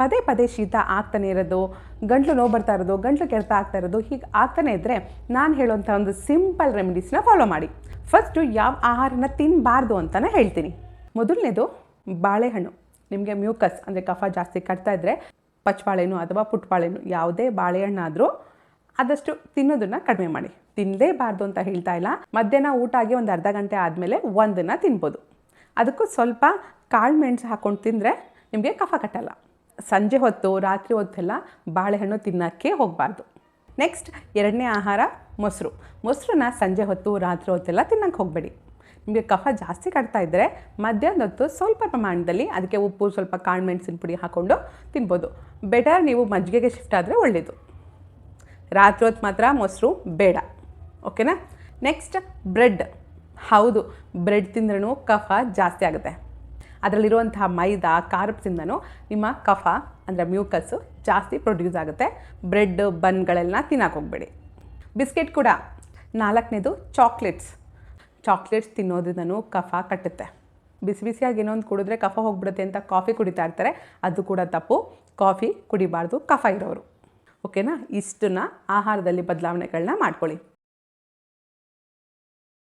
ಪದೇ ಪದೇ ಶೀತ ಆಗ್ತಾನೆ ಇರೋದು, ಗಂಟ್ಲು ನೋವು ಬರ್ತಾ ಇರೋದು, ಗಂಟ್ಲು ಕೆಡ್ತಾ ಆಗ್ತಾ ಇರೋದು, ಹೀಗೆ ಆಗ್ತಾನೆ ಇದ್ದರೆ ನಾನು ಹೇಳುವಂಥ ಒಂದು ಸಿಂಪಲ್ ರೆಮಿಡೀಸ್ನ ಫಾಲೋ ಮಾಡಿ. ಫಸ್ಟು ಯಾವ ಆಹಾರನ ತಿನ್ನಬಾರ್ದು ಅಂತಲೇ ಹೇಳ್ತೀನಿ. ಮೊದಲನೇದು ಬಾಳೆಹಣ್ಣು. ನಿಮಗೆ ಮ್ಯೂಕಸ್, ಅಂದರೆ ಕಫ ಜಾಸ್ತಿ ಕಟ್ತಾ ಇದ್ದರೆ ಪಚ್ಚಬಾಳೆಹಣ್ಣು ಅಥವಾ ಪುಟ್ಬಾಳೆನು ಯಾವುದೇ ಬಾಳೆಹಣ್ಣಾದರೂ ಆದಷ್ಟು ತಿನ್ನೋದನ್ನು ಕಡಿಮೆ ಮಾಡಿ. ತಿನ್ನಲೇಬಾರ್ದು ಅಂತ ಹೇಳ್ತಾ ಇಲ್ಲ. ಮಧ್ಯಾಹ್ನ ಊಟ ಆಗಿ ಒಂದು ಅರ್ಧ ಗಂಟೆ ಆದಮೇಲೆ ಒಂದನ್ನು ತಿನ್ಬೋದು. ಅದಕ್ಕೂ ಸ್ವಲ್ಪ ಕಾಳು ಮೆಣಸು ಹಾಕ್ಕೊಂಡು ತಿಂದರೆ ನಿಮಗೆ ಕಫ ಕಟ್ಟಲ್ಲ. ಸಂಜೆ ಹೊತ್ತು, ರಾತ್ರಿ ಹೊತ್ತೆಲ್ಲ ಬಾಳೆಹಣ್ಣು ತಿನ್ನೋಕ್ಕೆ ಹೋಗಬಾರ್ದು. ನೆಕ್ಸ್ಟ್ ಎರಡನೇ ಆಹಾರ, ಮೊಸರು. ಮೊಸರನ್ನ ಸಂಜೆ ಹೊತ್ತು, ರಾತ್ರಿ ಹೊತ್ತೆಲ್ಲ ತಿನ್ನೋಕ್ಕೆ ಹೋಗಬೇಡಿ. ನಿಮಗೆ ಕಫ ಜಾಸ್ತಿ ಕಟ್ತಾ ಇದ್ದರೆ ಮಧ್ಯಾಹ್ನದ ಹೊತ್ತು ಸ್ವಲ್ಪ ಪ್ರಮಾಣದಲ್ಲಿ ಅದಕ್ಕೆ ಉಪ್ಪು, ಸ್ವಲ್ಪ ಕಾಳು ಮೆಣಸಿನ ಪುಡಿ ಹಾಕ್ಕೊಂಡು ತಿನ್ಬೋದು. ಬೆಟರ್ ನೀವು ಮಜ್ಜಿಗೆಗೆ ಶಿಫ್ಟ್ ಆದರೆ ಒಳ್ಳೆಯದು ರಾತ್ರಿ ಹೊತ್ತು ಮಾತ್ರ ಮೊಸರು ಬೇಡ. ಓಕೆನಾ ನೆಕ್ಸ್ಟ್ ಬ್ರೆಡ್ ಹೌದು ಬ್ರೆಡ್ ತಿಂದ್ರೂ ಕಫ ಜಾಸ್ತಿ ಆಗುತ್ತೆ. ಅದರಲ್ಲಿರುವಂತಹ ಮೈದಾ ಕಾರ್ಬ್ಸಿಂದನೂ ನಿಮ್ಮ ಕಫ, ಅಂದರೆ ಮ್ಯೂಕಸ್ಸು ಜಾಸ್ತಿ ಪ್ರೊಡ್ಯೂಸ್ ಆಗುತ್ತೆ. ಬ್ರೆಡ್ ಬನ್ಗಳೆಲ್ಲ ತಿನ್ನಕ್ಕೆ ಹೋಗಬೇಡಿ. ಬಿಸ್ಕೆಟ್ ಕೂಡ. ನಾಲ್ಕನೇದು ಚಾಕ್ಲೇಟ್ಸ್ ಚಾಕ್ಲೇಟ್ಸ್ ತಿನ್ನೋದ್ರಿಂದನೂ ಕಫ ಕಟ್ಟುತ್ತೆ. ಬಿಸಿ ಬಿಸಿಯಾಗಿ ಏನೋ ಒಂದು ಕುಡಿದ್ರೆ ಕಫ ಹೋಗ್ಬಿಡುತ್ತೆ ಅಂತ ಕಾಫಿ ಕುಡಿತಾ ಇರ್ತಾರೆ. ಅದು ಕೂಡ ತಪ್ಪು. ಕಾಫಿ ಕುಡಿಬಾರ್ದು, ಕಫ ಇರೋರು. ಓಕೆನಾ ಇಷ್ಟನ್ನ ಆಹಾರದಲ್ಲಿ ಬದಲಾವಣೆಗಳನ್ನ ಮಾಡ್ಕೊಳ್ಳಿ.